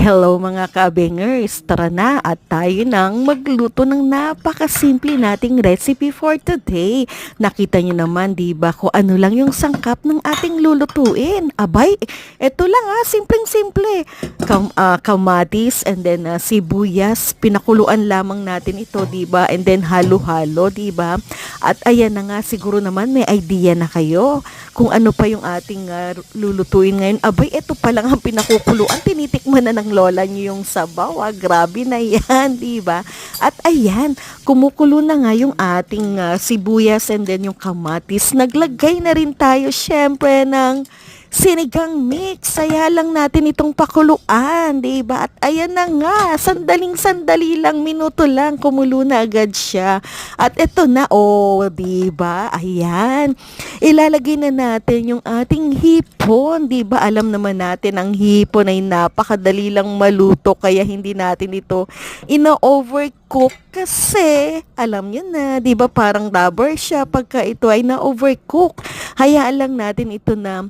Hello mga kabengers, tara na at tayo nang magluto ng napakasimple nating recipe for today. Nakita niyo naman 'di ba kung ano lang yung sangkap ng ating lulutuin. Abay, eto lang ah, simpleng-simple. Kam ah, kamatis and then ah, sibuyas, pinakuluan lamang natin ito 'di ba? And then halo-halo 'di ba? At ayan na nga siguro naman may idea na kayo kung ano pa yung ating ah, lulutuin ngayon. Abay, eto pa lang ang pinakukuluan. Tinitikman na ng lola niyo yung sabaw. Ah. Grabe na yan, di ba? At ayan, kumukulo na nga yung ating ah, sibuyas and then yung kamatis. Naglagay na rin tayo syempre ng sinigang mix. Saya lang natin itong pakuluan, ba? At ayan na nga, sandaling sandali lang, minuto lang, kumulo na agad siya. At eto na, oh, ba? Ayan. Ilalagay na natin yung ating hipon, ba? Alam naman natin ang hipon ay napakadali lang maluto kaya hindi natin ito ina-overcook kasi alam nyo na, di ba parang rubber siya pagka ito ay na-overcook. Hayaan lang natin ito na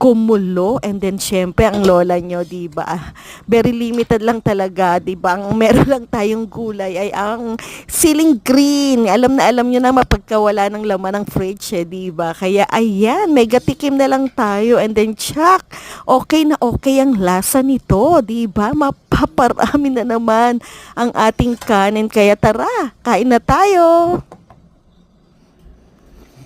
kumulo and then syempre ang lola nyo, di ba? Very limited lang talaga, di ba? Ang meron lang tayong gulay ay ang siling green. Alam na alam nyo na mapagkawala ng laman ng fridge, eh, di ba? Kaya ayan, mega tikim na lang tayo and then check. Okay na okay ang lasa nito, di ba? Mapaparami na naman ang ating kanin. Kaya tara, kain na tayo.